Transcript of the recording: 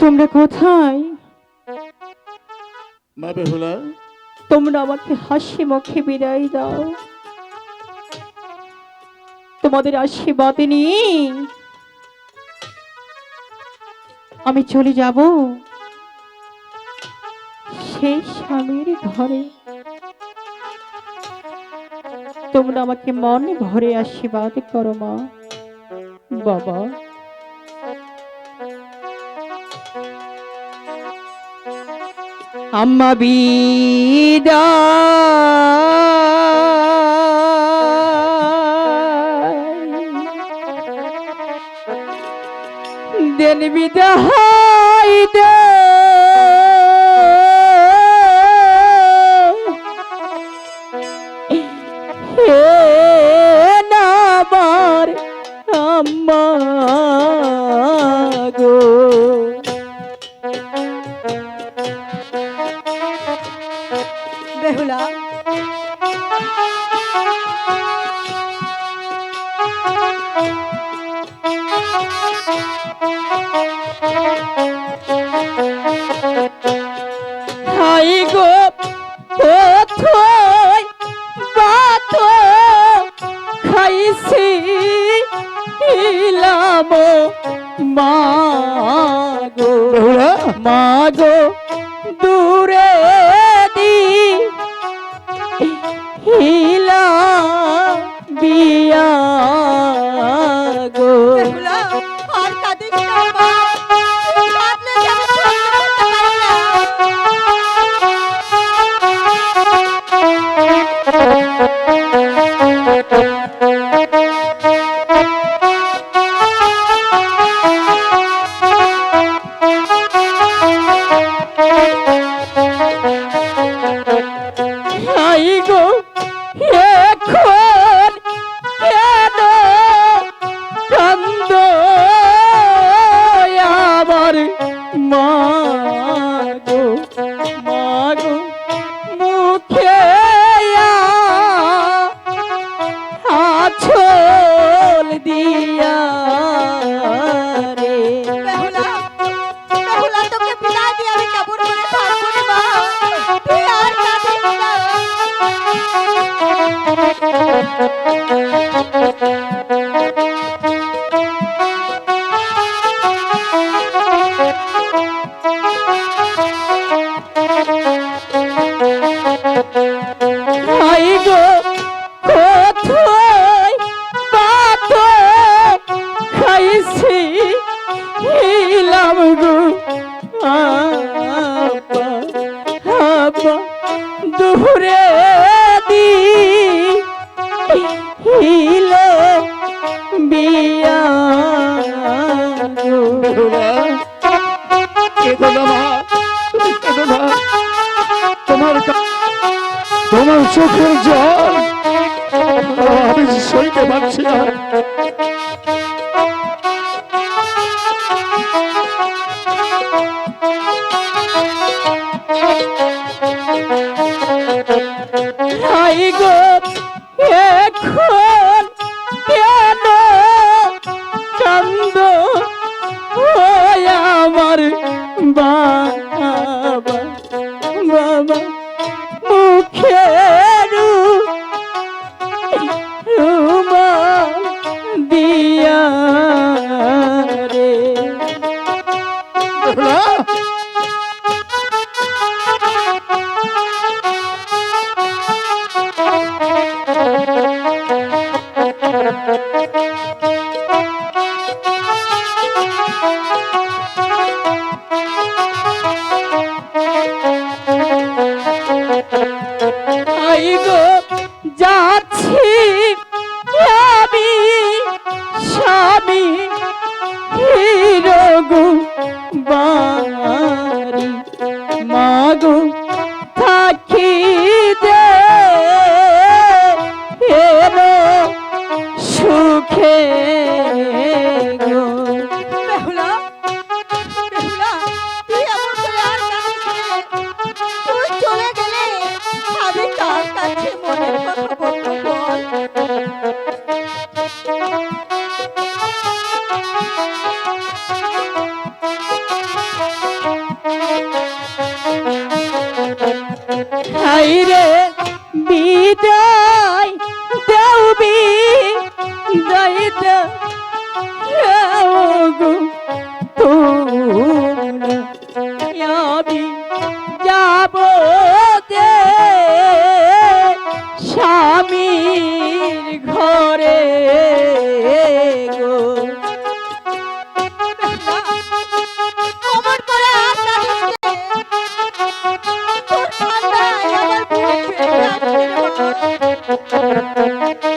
তোমরা কোথায়? মা বেহুলা। তোমরা আমাকে হাসি মুখে বিদায় দাও। তোমাদের আশীর্বাদ নিয়ে আমি চলে যাব। সেই স্বামীর ঘরে। তোমরা আমাকে মন ভরে আশীর্বাদ করো মা। বাবা। আম্মা বিদা। দেন বিদায় দে। বেহুলা। মাগো মাগো দূরে Mm-hmm. দুপুরে দি হিলে বিয়া তোমার তোমার চোখের জল। আমি সইতে পারছি না। বাবা মুখে রুমাল দিয়া রে। বেহুলা আই যাচ্ছি আমি স্বামী হিরগু বাড়ি। মাগো Thank you.